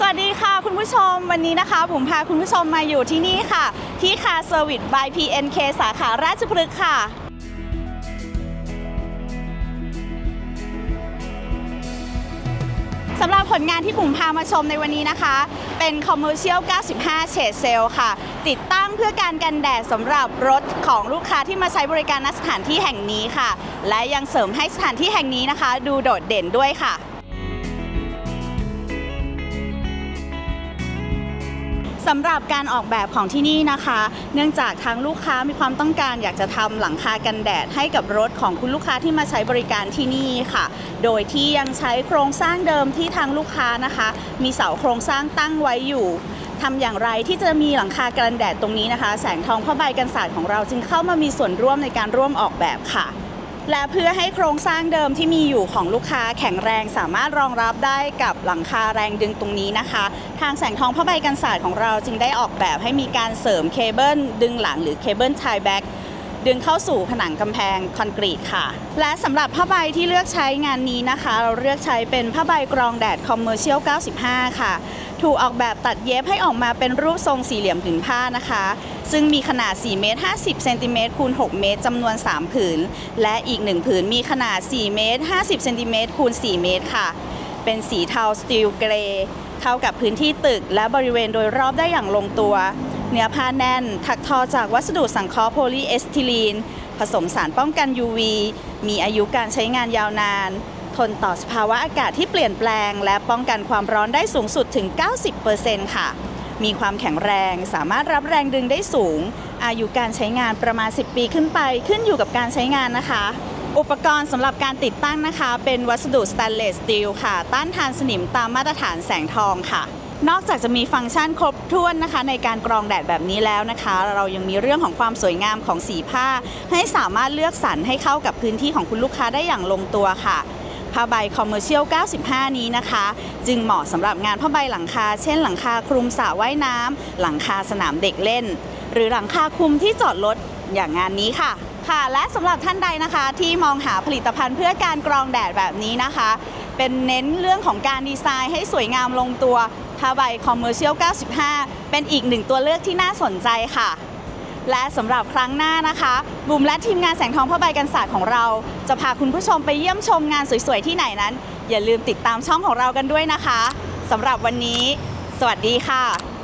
สวัสดีค่ะคุณผู้ชมวันนี้นะคะ ผมพาคุณผู้ชมมาอยู่ที่นี่ค่ะ ที่คาเซอร์วิส by PNK สาขาราชพฤกษ์ค่ะ สำหรับผลงานที่ผมพามาชมในวันนี้นะคะ เป็น Commercial 95 Shade Sail ค่ะ ติดตั้งเพื่อการกันแดดสำหรับรถของลูกค้าที่มาใช้บริการณสถานที่แห่งนี้ค่ะ และยังเสริมให้สถานที่แห่งนี้นะคะ ดูโดดเด่นด้วยค่ะ สำหรับการออกแบบของที่นี่นะคะ เนื่องจากทางลูกค้ามีความต้องการอยากจะทำหลังคากันแดดให้กับรถของคุณลูกค้าที่มาใช้บริการที่นี่ค่ะ โดยที่ยังใช้โครงสร้างเดิมที่ทางลูกค้านะคะ มีเสาโครงสร้างตั้งไว้อยู่ทำอย่างไรที่จะมีหลังคากันแดดตรงนี้นะคะ แสงทองผ้าใบกันศาสตร์ของเราจึงเข้ามามีส่วนร่วมในการร่วมออกแบบค่ะ และเพื่อให้โครงสร้างเดิมที่มีอยู่ของลูกค้าแข็งแรงสามารถรองรับได้กับหลังคาแรงดึงตรงนี้นะคะ ทางแสงทองผ้าใบกันศาสตร์ของเราจึงได้ออกแบบให้มีการเสริมเคเบิลดึงหลังหรือเคเบิลไทแบ็ก ดึงเข้าสู่ผนังกำแพงคอนกรีตค่ะ และสำหรับผ้าใบที่เลือกใช้งานนี้นะคะ เราเลือกใช้เป็นผ้าใบกรองแดดคอมเมอร์เชียล 95 ค่ะ ถูกออกแบบตัดเย็บให้ออกมาเป็นรูปทรงสี่เหลี่ยมผืนผ้านะคะ ซึ่งมีขนาด 4 เมตร 50 เซนติเมตรคูณ 6 เมตรจำนวน 3 ผืน และอีก 1 ผืนมีขนาด 4 เมตร 50 เซนติเมตรคูณ 4 เมตรค่ะ เป็นสีเทาสตีลเกรย์เข้ากับพื้นที่ตึกและบริเวณโดยรอบได้อย่างลงตัว เนื้อผ้าแน่น ถักทอจากวัสดุสังเคราะห์โพลีเอสทิลีน ผสมสารป้องกัน UV มีอายุการใช้งานยาวนาน ทนต่อสภาวะอากาศที่เปลี่ยนแปลง และป้องกันความร้อนได้สูงสุดถึง 90%ค่ะ มีความแข็งแรง สามารถรับแรงดึงได้สูง อายุการใช้งานประมาณ 10 ปีขึ้นไป ขึ้นอยู่กับการใช้งานนะคะอุปกรณ์สำหรับการติดตั้งนะคะ เป็นวัสดุสแตนเลสสตีลค่ะ ต้านทานสนิมตามมาตรฐานแสงทองค่ะ นอกจากจะมีฟังก์ชันครบถ้วนนะคะ ในการกรองแดดแบบนี้แล้วนะคะ เรายังมีเรื่องของความสวยงามของสีผ้า ให้สามารถเลือกสรรให้เข้ากับพื้นที่ของคุณลูกค้าได้อย่างลงตัวค่ะผ้าใบคอมเมอร์เชียล 95 นี้นะคะ จึงเหมาะสำหรับงานผ้าใบหลังคา เช่นหลังคาคลุมสระว่ายน้ำหลังคาสนามเด็กเล่น หรือหลังคาคลุมที่จอดรถอย่างงานนี้ค่ะค่ะ และสำหรับท่านใดนะคะ ที่มองหาผลิตภัณฑ์เพื่อการกรองแดดแบบนี้นะคะ เป็นเน้นเรื่องของการดีไซน์ให้สวยงามลงตัว ผ้าใบคอมเมอร์เชียล 95 เป็นอีกหนึ่งตัวเลือกที่น่าสนใจค่ะ และสำหรับครั้งหน้านะคะ บุ๋มและทีมงานแสงทองผ้าใบกันศาสตร์ของเรา จะพาคุณผู้ชมไปเยี่ยมชมงานสวยๆ ที่ไหนนั้น อย่าลืมติดตามช่องของเรากันด้วยนะคะสำหรับวันนี้ สวัสดีค่ะ